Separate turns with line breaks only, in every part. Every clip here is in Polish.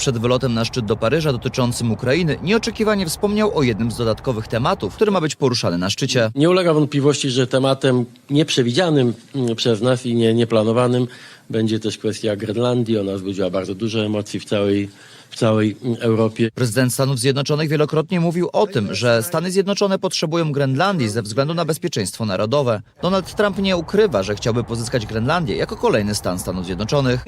Przed wylotem na szczyt do Paryża dotyczącym Ukrainy nieoczekiwanie wspomniał o jednym z dodatkowych tematów, który ma być poruszany na szczycie.
Nie ulega wątpliwości, że tematem nieprzewidzianym mm, przez nas i nie, nieplanowanym będzie też kwestia Grenlandii. Ona wzbudziła bardzo dużo emocji w całej, w całej Europie.
Prezydent Stanów Zjednoczonych wielokrotnie mówił o tym, że Stany Zjednoczone potrzebują Grenlandii ze względu na bezpieczeństwo narodowe. Donald Trump nie ukrywa, że chciałby pozyskać Grenlandię jako kolejny stan Stanów Zjednoczonych.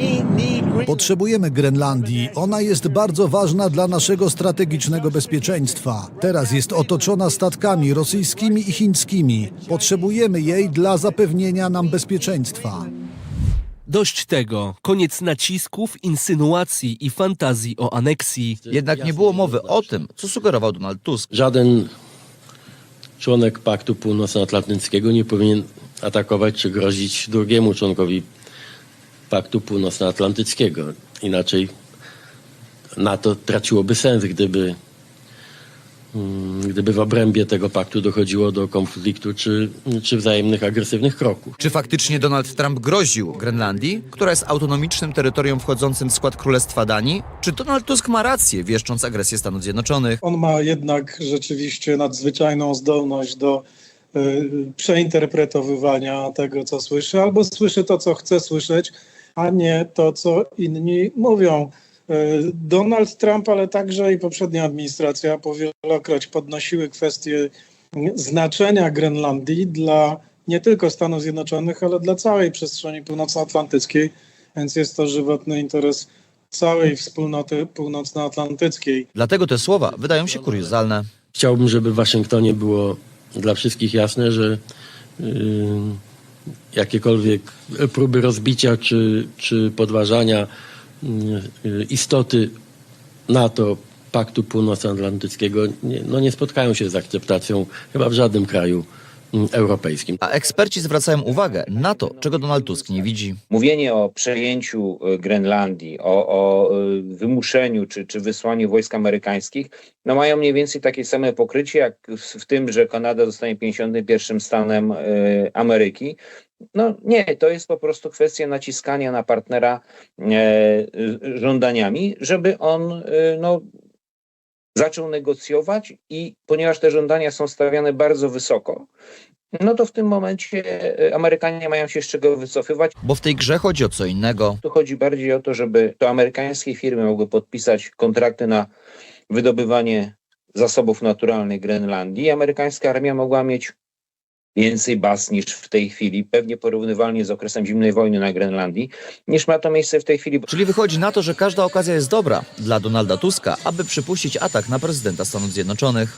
Potrzebujemy Grenlandii. Ona jest bardzo ważna dla naszego strategicznego bezpieczeństwa. Teraz jest otoczona statkami rosyjskimi i chińskimi. Potrzebujemy jej dla zapewnienia nam bezpieczeństwa.
Dość tego. Koniec nacisków, insynuacji i fantazji o aneksji.
Jednak nie było mowy o tym, co sugerował Donald Tusk.
Żaden członek Paktu Północnoatlantyckiego nie powinien atakować czy grozić drugiemu członkowi Paktu Północnoatlantyckiego. Inaczej NATO traciłoby sens, gdyby, gdyby w obrębie tego paktu dochodziło do konfliktu czy, czy wzajemnych agresywnych kroków.
Czy faktycznie Donald Trump groził Grenlandii, która jest autonomicznym terytorium wchodzącym w skład Królestwa Danii? Czy Donald Tusk ma rację, wieszcząc agresję Stanów Zjednoczonych?
On ma jednak rzeczywiście nadzwyczajną zdolność do y, przeinterpretowywania tego, co słyszy, albo słyszy to, co chce słyszeć, a nie to, co inni mówią. Y, Donald Trump, ale także i poprzednia administracja powielokroć podnosiły kwestię znaczenia Grenlandii dla nie tylko Stanów Zjednoczonych, ale dla całej przestrzeni północnoatlantyckiej, więc jest to żywotny interes całej wspólnoty północnoatlantyckiej.
Dlatego te słowa wydają się kuriozalne.
Chciałbym, żeby w Waszyngtonie było dla wszystkich jasne, że yy, jakiekolwiek próby rozbicia czy, czy podważania istoty NATO, Paktu Północnoatlantyckiego, nie, no nie spotkają się z akceptacją chyba w żadnym kraju europejskim.
A eksperci zwracają uwagę na to, czego Donald Tusk nie widzi.
Mówienie o przejęciu e, Grenlandii, o, o e, wymuszeniu czy, czy wysłaniu wojsk amerykańskich, no mają mniej więcej takie same pokrycie jak w w tym, że Kanada zostanie 51 stanem e, Ameryki. No nie, to jest po prostu kwestia naciskania na partnera e, żądaniami, żeby on e, no, zaczął negocjować i ponieważ te żądania są stawiane bardzo wysoko, no to w tym momencie e, Amerykanie mają się z czego wycofywać.
Bo w tej grze chodzi o co innego.
Tu chodzi bardziej o to, żeby to amerykańskie firmy mogły podpisać kontrakty na wydobywanie zasobów naturalnych Grenlandii. Amerykańska armia mogła mieć więcej baz niż w tej chwili, pewnie porównywalnie z okresem zimnej wojny na Grenlandii, niż ma to miejsce w tej chwili.
Czyli wychodzi na to, że każda okazja jest dobra dla Donalda Tuska, aby przypuścić atak na prezydenta Stanów Zjednoczonych.